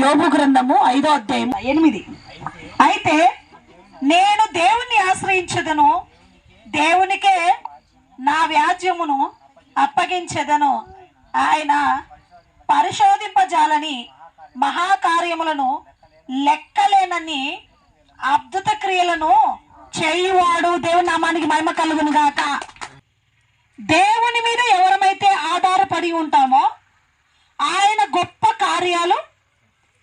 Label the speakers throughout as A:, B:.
A: యోగు గ్రంథము ఐదో అధ్యాయం ఎనిమిది. అయితే నేను దేవుణ్ణి ఆశ్రయించదను దేవునికే నా వ్యాజ్యమును అప్పగించదను. ఆయన పరిశోధింపజాలని మహాకార్యములను లెక్కలేనని అద్భుత క్రియలను చేయువాడు దేవుని నామానికి మహిమ కలుగును గాక. దేవుని మీద ఎవరమైతే ఆధారపడి ఉంటామో ఆయన గొప్ప కార్యాలు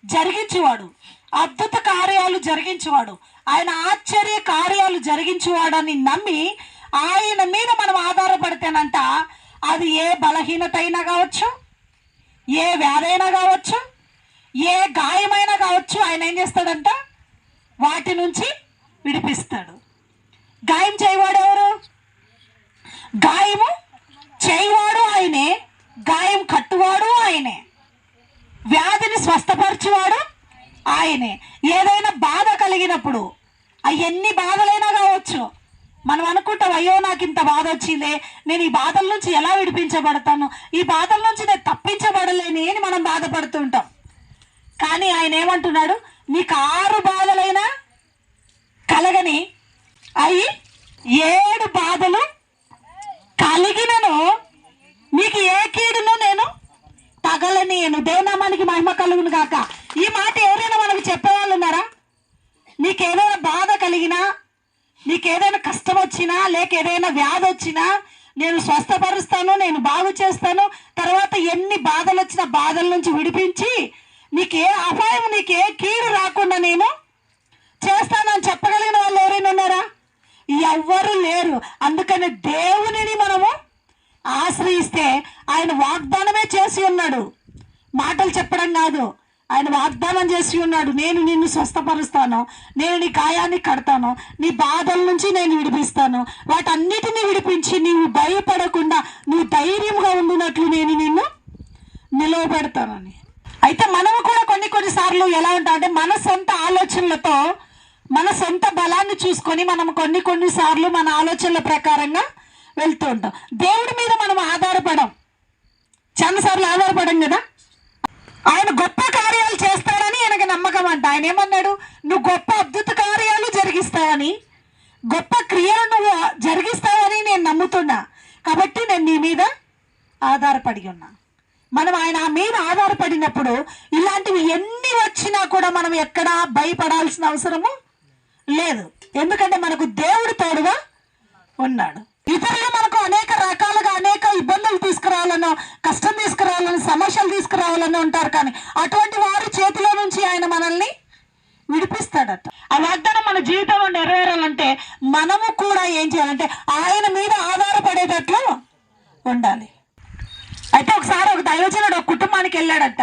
A: జరిగించేవాడు. అద్భుత కార్యాలు జరిగించేవాడు. ఆయన ఆశ్చర్య కార్యాలు జరిగించేవాడని నమ్మి ఆయన మీద మనం ఆధారపడితేనంట అది ఏ బలహీనత అయినా కావచ్చు ఏ వ్యాధైనా కావచ్చు ఏ గాయమైనా కావచ్చు ఆయన ఏం చేస్తాడంట? వాటి నుంచి విడిపిస్తాడు. గాయం చేయవాడు ఎవరు? గాయము చేయవాడు ఆయనే. గాయం కట్టువాడు ఆయనే. వ్యాధిని స్వస్థపరచువాడు ఆయనే. ఏదైనా బాధ కలిగినప్పుడు అవి ఎన్ని బాధలైనా కావచ్చు. మనం అనుకుంటాం అయ్యో నాకు ఇంత బాధ వచ్చిందే నేను ఈ బాధల నుంచి ఎలా విడిపించబడతాను? ఈ బాధల నుంచి నేను తప్పించబడలేని అని మనం బాధపడుతుంటాం కానీ ఆయన ఏమంటున్నాడు? నీకు ఆరు బాధలైనా కలగని అయి ఏడు బాధలు కలిగినను. మీకు ఏకీ తగలనీయను దేవనామానికి మహిమ కలుగును కాక ఈ మాట ఎవరైనా మనకు చెప్పేవాళ్ళు ఉన్నారా? నీకేదైనా బాధ కలిగినా నీకేదైనా కష్టం వచ్చినా లేక ఏదైనా వ్యాధి వచ్చినా నేను స్వస్థపరుస్తాను నేను బాగు చేస్తాను తర్వాత ఎన్ని బాధలు వచ్చినా బాధల నుంచి విడిపించి నీకే అపాయం నీకే కీడు రాకుండా నేను చేస్తానని చెప్పగలిగిన వాళ్ళు ఎవరైనా ఉన్నారా? ఎవ్వరు లేరు. అందుకని దేవునిని మనము ఆశ్రయిస్తే ఆయన వాగ్దానమే చేసి ఉన్నాడు. మాటలు చెప్పడం కాదు. ఆయన వాగ్దానం చేసి ఉన్నాడు. నేను నిన్ను స్వస్థపరుస్తాను. నేను నీ గాయాన్ని కడతాను. నీ బాధల నుంచి నేను విడిపిస్తాను. వాటన్నిటిని విడిపించి నీవు భయపడకుండా నువ్వు ధైర్యంగా ఉండినట్లు నేను నిన్ను నిలవబెడతానని. అయితే మనము కూడా కొన్ని కొన్ని సార్లు ఎలా ఉంటామంటే మన సొంత ఆలోచనలతో మన సొంత బలాన్ని చూసుకొని మనం కొన్ని కొన్ని సార్లు మన ఆలోచనల ప్రకారంగా వెళ్తూ ఉంటాం. దేవుడి మీద మనం ఆధారపడం. చాలాసార్లు ఆధారపడం కదా? ఆయన గొప్ప కార్యాలు చేస్తాడని ఆయనకి నమ్మకం అంట. ఆయన ఏమన్నాడు? నువ్వు గొప్ప అద్భుత కార్యాలు జరిగిస్తావని గొప్ప క్రియలు నువ్వు జరిగిస్తావని నేను నమ్ముతున్నా. కాబట్టి నేను నీ మీద ఆధారపడి ఉన్నా. మనం ఆయన మీద ఆధారపడినప్పుడు ఇలాంటివి ఎన్ని వచ్చినా కూడా మనం ఎక్కడా భయపడాల్సిన అవసరము లేదు. ఎందుకంటే మనకు దేవుడు తోడుగా ఉన్నాడు. ఇతరులు మనకు అనేక రకాలుగా అనేక ఇబ్బందులు తీసుకురావాలనో కష్టం తీసుకురావాలని సమస్యలు తీసుకురావాలని ఉంటారు కానీ అటువంటి వారి చేతిలో నుంచి ఆయన మనల్ని విడిపిస్తాడట. ఆ వాగ్దానం మన జీవితంలో నెరవేరాలంటే మనము కూడా ఏం చేయాలంటే ఆయన మీద ఆధారపడేటట్లు ఉండాలి. అయితే ఒకసారి ఒక దైవజనుడు ఒక కుటుంబానికి వెళ్ళాడట.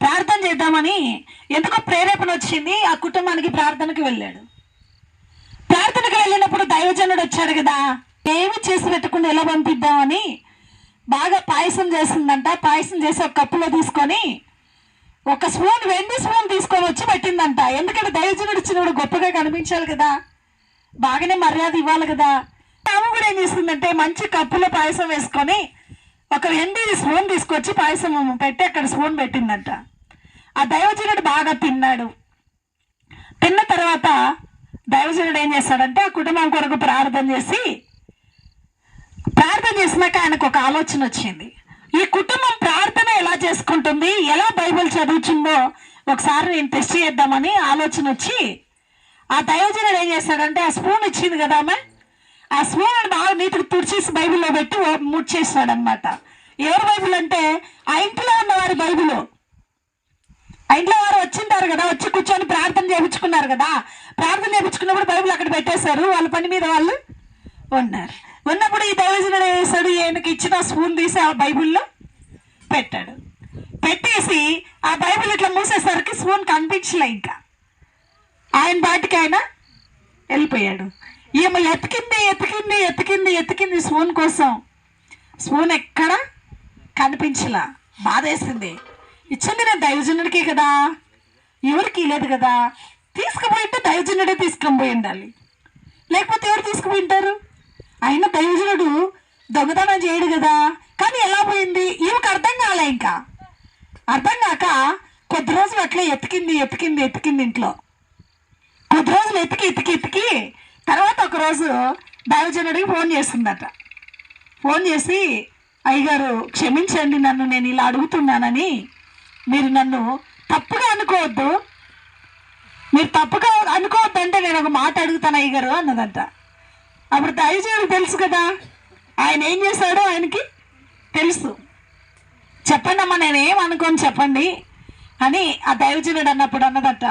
A: ప్రార్థన చేద్దామని ఎందుకో ప్రేరేపణ వచ్చింది. ఆ కుటుంబానికి ప్రార్థనకి వెళ్ళాడు. ప్రార్థనకు వెళ్ళినప్పుడు దైవజనుడు వచ్చాడు కదా. ఏమి చేసి పెట్టకుండా ఎలా పంపిద్దామని బాగా పాయసం చేసిందంట పాయసం చేసి ఒక కప్పులో తీసుకొని ఒక స్పూన్ వెండి స్పూన్ తీసుకొని వచ్చి పెట్టిందంట. ఎందుకంటే దైవజనుడు ఇచ్చినప్పుడు గొప్పగా కనిపించాలి కదా. బాగానే మర్యాద ఇవ్వాలి కదా. ఆమె కూడా ఏం చేసిందంటే మంచి కప్పులో పాయసం వేసుకొని ఒక వెండి స్పూన్ తీసుకొచ్చి పాయసం పెట్టి అక్కడ స్పూన్ పెట్టిందంట. ఆ దైవజనుడు బాగా తిన్నాడు. తిన్న తర్వాత దైవజనుడు ఏం చేస్తాడంటే ఆ కుటుంబం కొరకు ప్రార్థన చేసి ప్రార్థన చేసినాక ఆయనకు ఒక ఆలోచన వచ్చింది. ఈ కుటుంబం ప్రార్థన ఎలా చేసుకుంటుంది ఎలా బైబిల్ చదువుతుందో ఒకసారి నేను టెస్ట్ చేద్దామని ఆలోచన వచ్చి ఆ దైవజనుడు ఏం చేస్తాడంటే ఆ స్పూన్ ఇచ్చింది కదా ఆమె ఆ స్పూన్ బాగా నీటికి తుడిచేసి బైబిల్లో పెట్టి ముచ్చేస్తాడు అనమాట ఎవరి బైబిల్ అంటే ఆ ఇంట్లో ఉన్న వారి బైబిల్. ఇంట్లో వారు వచ్చింటారు కదా వచ్చి కూర్చొని ప్రార్థన చేయించుకున్నారు కదా ప్రార్థన చేయించుకున్నప్పుడు బైబిల్ అక్కడ పెట్టేశారు వాళ్ళ పని మీద వాళ్ళు ఉన్నారు. ఉన్నప్పుడు ఈ దైవజనుడు ఏం చేశాడు? ఈయనకి ఇచ్చిన స్పూన్ తీసి ఆ బైబిల్లో పెట్టాడు. పెట్టేసి ఆ బైబిల్ ఇట్లా మూసేసరికి స్పూన్ కనిపించలే ఇంకా. ఆయన బాటికి ఆయన వెళ్ళిపోయాడు. ఈమె ఎతికింది ఎతికింది ఎతికింది ఎతికింది స్పూన్ కోసం. స్పూన్ ఎక్కడ? కనిపించలా. బాధేసింది. ఇచ్చింది నేను దైవజనుడికే కదా. ఎవరికి లేదు కదా. తీసుకుపోయింటే దైవజనుడే తీసుకొని పోయి ఉండాలి లేకపోతే ఎవరు తీసుకుపోయి ఉంటారు అయినా దైవజనుడు దొంగతనం చేయడు కదా. కానీ ఎలా పోయింది? ఈమెకు అర్థం కాలే ఇంకా. అర్థం కాక కొద్ది రోజులు అట్లే ఎతికింది ఎతికింది ఎతికింది ఇంట్లో. కొద్ది రోజులు ఎతికి ఎతికి ఎతికి తర్వాత ఒకరోజు దైవజనుడికి ఫోన్ చేస్తుందట ఫోన్ చేసి అయ్యగారు క్షమించండి నన్ను నేను ఇలా అడుగుతున్నానని మీరు నన్ను తప్పుగా అనుకోవద్దు. మీరు తప్పుగా అనుకోవద్దంటే నేను ఒక మాట అడుగుతాను అయ్యగారు అన్నదంట. అప్పుడు దైవజనుడికి తెలుసు కదా? ఆయన ఏం చేశాడో ఆయనకి తెలుసు. చెప్పండి అమ్మా నేనేం అనుకోని చెప్పండి అని ఆ దైవజనుడు అన్నప్పుడు అన్నదట.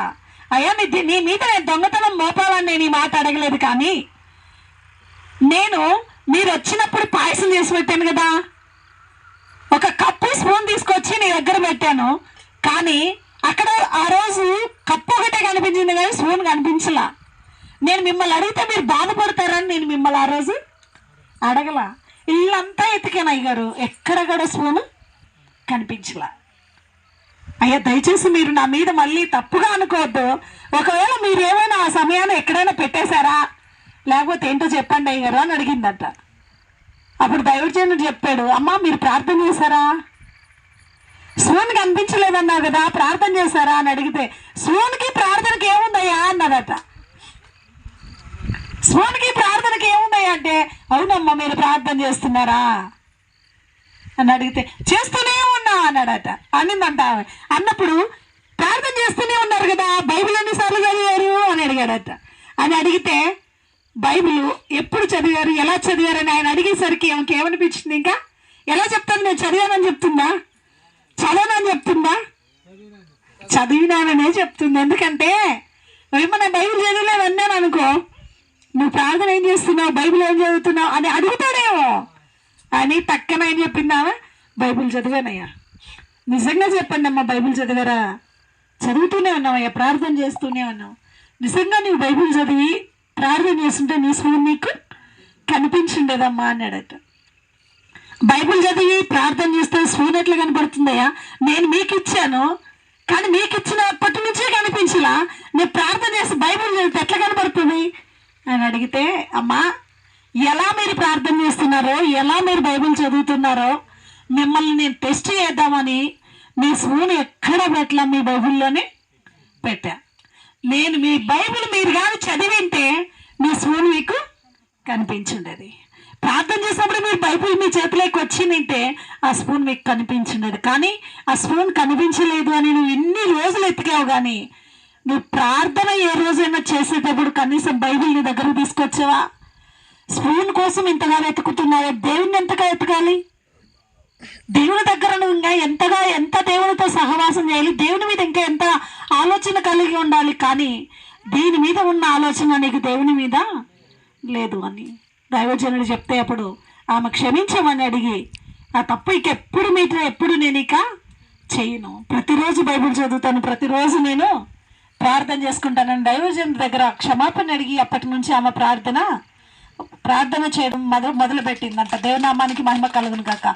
A: అయ్యా నీ నీ మీద నేను దొంగతనం మోపాలని నేను ఈ మాట అడగలేదు కానీ నేను మీరు వచ్చినప్పుడు పాయసం చేసి పెట్టాను కదా? ఒక కప్పు స్పూన్ తీసుకొచ్చి నీ దగ్గర పెట్టాను. కానీ అక్కడ ఆ రోజు కప్పు ఒకటే కనిపించింది కానీ స్పూన్ కనిపించలా. నేను మిమ్మల్ని అడిగితే మీరు బాధపడతారని నేను మిమ్మల్ని ఆ రోజు అడగల. ఇల్లంతా ఎతికాను ఎక్కడ కూడా స్పూన్ కనిపించలా. అయ్యా దయచేసి మీరు నా మీద మళ్ళీ తప్పుగా అనుకోవద్దు. ఒకవేళ మీరు ఏమైనా ఆ సమయాన్ని ఎక్కడైనా పెట్టేశారా? లేకపోతే ఏంటో చెప్పండి అయ్యారు అని అడిగిందట. అప్పుడు దైవజనుడు చెప్పాడు అమ్మా మీరు ప్రార్థన చేశారా? స్పూన్ కనిపించలేదన్నావు కదా ప్రార్థన చేశారా? అని అడిగితే శివునికి ప్రార్థనకి ఏముందయ్యా? అన్నదట శివునికి ప్రార్థనకి ఏముందయ్యా? అంటే అవునమ్మా మీరు ప్రార్థన చేస్తున్నారా? అని అడిగితే చేస్తూనే ఉన్నా అన్నాడట. అనిందంట అన్నప్పుడు ప్రార్థన చేస్తూనే ఉన్నారు కదా బైబిల్ ఎన్నిసార్లు చదివారు? అని అడిగాడట. అని అడిగితే బైబిల్ ఎప్పుడు చదివారు ఎలా చదివారు అని ఆయన అడిగేసరికి ఆమెకి ఏమనిపించింది ఇంకా? ఎలా చెప్తాను నేను చదివానని చెప్తుందా? చదవనని చెప్తుందా? చదివినాననే చెప్తుంది. ఎందుకంటే ఏమన్నా బైబిల్ చదివలేదు అన్నాను అనుకో నువ్వు ప్రార్థన ఏం చేస్తున్నావు బైబిల్ ఏం చదువుతున్నావు అని అడుగుతాడేమో. అని పక్కన ఏం చెప్పిందామా బైబిల్ చదివానయ్యా. నిజంగా చెప్పండి అమ్మా బైబిల్ చదివారా? చదువుతూనే ఉన్నావయ్యా ప్రార్థన చేస్తూనే ఉన్నావు. నిజంగా నువ్వు బైబిల్ చదివి ప్రార్థన చేస్తుంటే నీ స్వరం నీకు కనిపించిండేదమ్మా అన్నాడట. బైబిల్ చదివి ప్రార్థన చేస్తే స్పూన్ ఎట్లా కనపడుతుందయ్యా? నేను మీకు ఇచ్చాను కానీ మీకు ఇచ్చినప్పటి నుంచే కనిపించలా. నేను ప్రార్థన చేసి బైబిల్ చదివితే ఎట్లా కనపడుతుంది? అని అడిగితే అమ్మా ఎలా మీరు ప్రార్థన చేస్తున్నారో ఎలా మీరు బైబిల్ చదువుతున్నారో మిమ్మల్ని నేను టెస్ట్ చేద్దామని మీ స్పూన్ ఎక్కడ పెట్టలా మీ బైబిల్లోనే పెట్టా. నేను మీ బైబిల్ మీరు కానీ చదివింటే మీ స్పూన్ మీకు కనిపించుండేది. ప్రార్థన చేసినప్పుడు మీరు బైబిల్ మీ చేతిలోకి వచ్చిందంటే ఆ స్పూన్ మీకు కనిపించుండదు. కానీ ఆ స్పూన్ కనిపించలేదు అని నువ్వు ఇన్ని రోజులు ఎతికావు కానీ నువ్వు ప్రార్థన ఏ రోజైనా చేసేటప్పుడు కనీసం బైబిల్ నీ దగ్గర తీసుకొచ్చావా? స్పూన్ కోసం ఇంతగా వెతుకుతున్నావా? దేవుని ఎంతగా ఎతకాలి దేవుని దగ్గర నువ్వు ఇంకా ఎంతగా ఎంత దేవునితో సహవాసం చేయాలి? దేవుని మీద ఇంకా ఎంత ఆలోచన కలిగి ఉండాలి కానీ దీని మీద ఉన్న ఆలోచన నీకు దేవుని మీద లేదు అని. దైవజనుడు చెప్తే అప్పుడు ఆమె క్షమించమని అడిగి ఆ తప్పు ఇక ఎప్పుడు మీద ఎప్పుడు నేను ఇక చేయను. ప్రతిరోజు బైబిల్ చదువుతాను ప్రతిరోజు నేను ప్రార్థన చేసుకుంటానని దైవజనుడి దగ్గర క్షమాపణ అడిగి అప్పటి నుంచి ఆమె ప్రార్థన ప్రార్థన చేయడం మొదలు మొదలుపెట్టిందంట. దేవనామానికి మహిమ కలుగును కాక